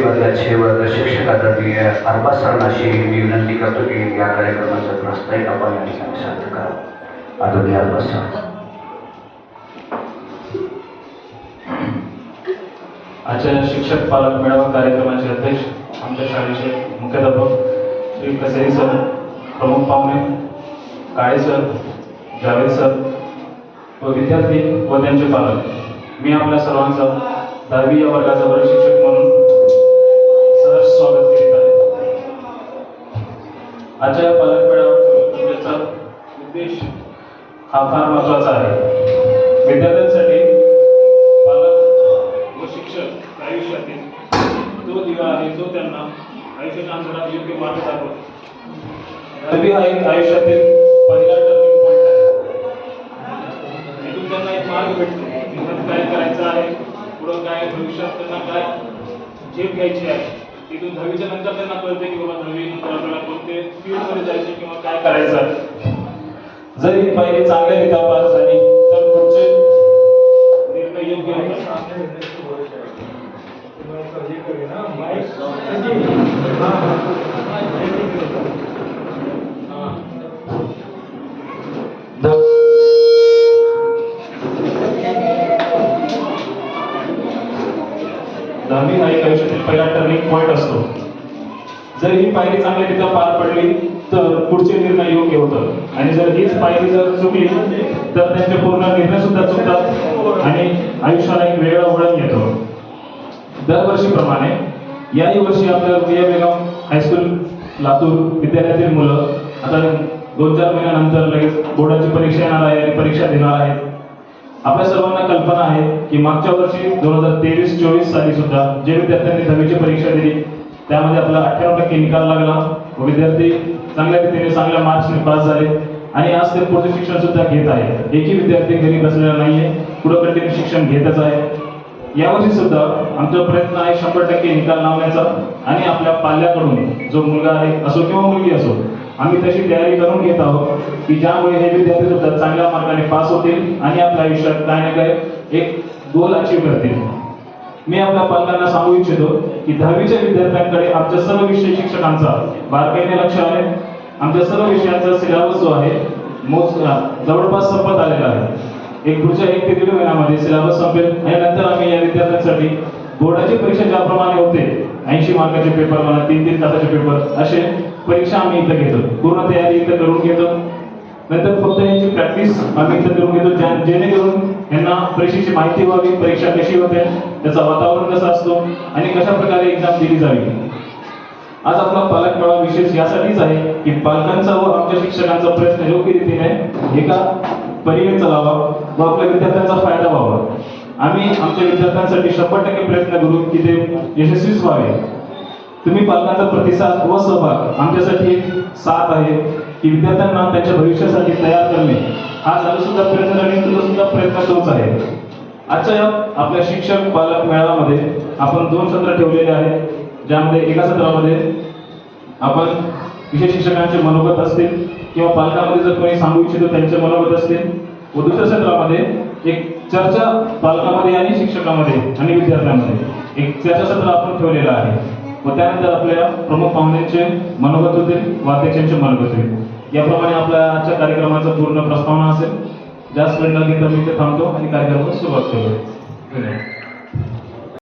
वर्गाचे शिक्षक आदरणीय अरबा सरांनाशी मी विनंती करतो की या कार्यक्रमाचा प्रस्तावित आपण या ठिकाणी सादर करा. आदरणीय अरबा सर. आजच्या शिक्षक पालक मेळावा कार्यक्रमाचे अध्यक्ष आमच्या शाळेचे मुख्याध्यापक श्री कसेरी सर प्रमुख पाहुणे काळे सर जावेद सर व विद्यार्थी व त्यांचे पालक मी आपल्या सर्वांचा दहावी या वर्गाचा वर्ग शिक्षक म्हणून स्वागत करीत आहे. आजच्या या पालक मेळाव्याचा उद्देश हा फार महत्त्वाचा आहे. विद्यार्थ्यांसाठी पालक व शिक्षक आयुष्यातील तो दिवा आहे जो त्यांना आयुष्याच्या अंतरात योग्य मार्ग दाखवतो. रवी हा एक आयुष्यातील पहिला टर्निंग पॉईंट आहे. इथून त्यांना एक मार्ग भेटतो. काय करायचं आहे? पुढं काय? भविष्यात त्यांना काय झेप घ्यायची आहे? तिथून दहावीच्या नंतर त्यांना कळते की बाबा दहावी नंतर आपल्याला कोणते फील्डमध्ये जायचे किंवा काय करायचं जर ही पायरी चांगल्यारीत्या पास झाली तर पुढचे निर्णय योग्य होतात दहावी हा एक आयुष्यातील पहिला टर्निंग पॉईंट असतो. जर ही पायरी चांगल्यारीत्या पार पडली तर पुढचे निर्णय योग्य होतात आणि जर हीच पायरी जर चुकली तर त्यांचे पूर्ण निर्णय सुद्धा चुकतात आणि आयुष्याला एक वेगळा वळण येतो. दरवर्षीप्रमाणे याही वर्षी आपल्या रुया बेगम हायस्कूल लातूर विद्यालयातील मुलं आता दोन चार महिन्यानंतर लगेच बोर्डाची परीक्षा येणार आहे आणि परीक्षा देणार आहेत. आपल्या सर्वांना कल्पना आहे की मागच्या वर्षी दोन हजार तेवीस चोवीस साली सुद्धा जे विद्यार्थ्यांनी दहावीची परीक्षा दिली त्यामध्ये आपला अठ्ठावन्न टक्के निकाल लागला. व विद्यार्थी चांगल्या रीतीने चांगल्या मार्क्सने पास झाले आणि आज ते पुढचं शिक्षण सुद्धा घेत आहे. एकही विद्यार्थी घरी बसलेला नाहीये पुढे कंटिन्यू शिक्षण घेतच आहे. यावर्षी सुद्धा आमचा प्रयत्न आहे शंभर टक्के निकाल लावण्याचा आणि आपल्या पाल्याकडून जो मुलगा आहे असो किंवा मुलगी असो आम्ही तशी तयारी करून घेत आहोत की ज्यामुळे हे विद्यार्थी सुद्धा चांगल्या मार्गाने पास होतील आणि आपल्या आयुष्यात काय ना काय एक गोल अचीव्ह करतील. मी आपल्या पालकांना सांगू इच्छितो की दहावीच्या विद्यार्थ्यांकडे आमच्या सर्व विषय शिक्षकांचा बारकाईने लक्ष आहे. आमच्या सर्व विषयांचा सिलेबस जो आहे मोस्ट जवळपास संपत आलेला आहे. एक पुढच्या एक ते दीड महिन्यामध्ये सिलेबस संपेल आणि नंतर आम्ही या विद्यार्थ्यांसाठी बोर्डाची परीक्षा ज्याप्रमाणे होते ऐंशी मार्काचे पेपर म्हणा तीन तीन तासाचे पेपर असे परीक्षा आम्ही इथं घेतो. पूर्ण तयारी इथं करून घेतो. नंतर फक्त यांची प्रॅक्टिस आम्ही इथं करून घेतो. ज्या- जेणेकरून यांना परीक्षेची माहिती व्हावी परीक्षा कशी होते त्याचं वातावरण कसं असतो आणि कशा प्रकारे एक्झाम दिली जावी. आज आपला पालक मेळा विशेष यासाठीच आहे की पालकांचा व आमच्या शिक्षकांचा प्रयत्न योग्य रीतीने एका परीने चालावा व आपल्या विद्यार्थ्यांचा फायदा व्हावा. आम्ही आमच्या विद्यार्थ्यांसाठी शंभर टक्के प्रयत्न करू की ते यशस्वीच व्हावे. तुम्ही पालकांचा प्रतिसाद व सहभाग आमच्यासाठी एक साथ आहे की विद्यार्थ्यांना त्यांच्या भविष्यासाठी तयार करणे. हा झाला सुद्धा प्रयत्न आणि तुझा सुद्धा प्रयत्न तोच आहे. आजच्या या आपल्या शिक्षक पालक मेळाव्यामध्ये आपण दोन सत्र ठेवलेले आहेत ज्यामध्ये एका सत्रामध्ये आपण विशेष शिक्षकांचे मनोगत असतील किंवा पालकांमध्ये जर कोणी सांगू इच्छितो त्यांचे मनोगत असतील व दुसऱ्या सत्रामध्ये एक चर्चा पालकांमध्ये आणि शिक्षकामध्ये आणि विद्यार्थ्यांमध्ये एक चर्चा सत्र आपण ठेवलेलं आहे. व त्यानंतर आपल्या प्रमुख पाहुण्यांचे मनोगत होतील व मनोगत होईल याप्रमाणे आपल्या आजच्या कार्यक्रमाचा पूर्ण प्रस्तावना असेल. जास्त वेळ न घेता मी इथे थांबतो आणि कार्यक्रमाला सुरुवात करू धन्यवाद.